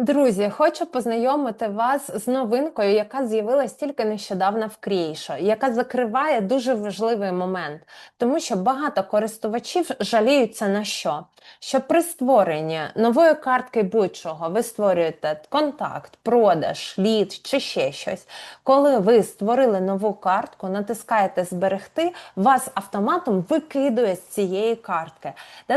Друзі, хочу познайомити вас з новинкою, яка з'явилась тільки нещодавно в Creation, яка закриває дуже важливий момент, тому що багато користувачів жаліються на що? Що при створенні нової картки будь-чого ви створюєте контакт, продаж, лід чи ще щось. Коли ви створили нову картку, натискаєте зберегти, вас автоматом викидує з цієї картки.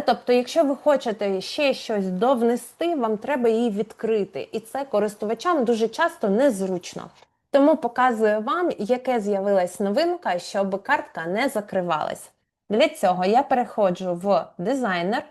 Тобто, якщо ви хочете ще щось довнести, вам треба її відкрити. І це користувачам дуже часто незручно. Тому показую вам, яке з'явилась новинка, щоб картка не закривалась. Для цього я переходжу в дизайнер.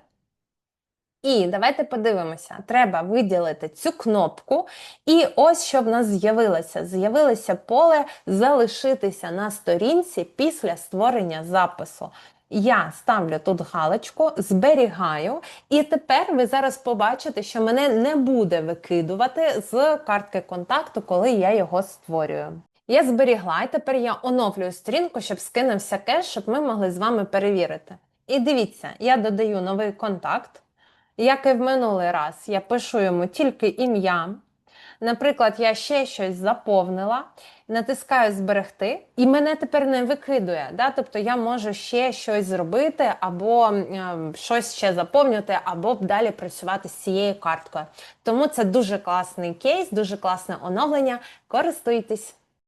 І давайте подивимося, треба виділити цю кнопку. І ось що в нас з'явилося: з'явилося поле залишитися на сторінці після створення запису. Я ставлю тут галочку, зберігаю, і тепер ви зараз побачите, що мене не буде викидувати з картки контакту, коли я його створюю. Я зберігла, і тепер я оновлюю сторінку, щоб скинувся кеш, щоб ми могли з вами перевірити. І дивіться, я додаю новий контакт. Як і в минулий раз, я пишу йому тільки ім'я. Наприклад, я ще щось заповнила, натискаю зберегти, і мене тепер не викидує. Да? Тобто я можу ще щось зробити, або е, щось ще заповнювати, або далі працювати з цією карткою. Тому це дуже класний кейс, дуже класне оновлення. Користуйтесь!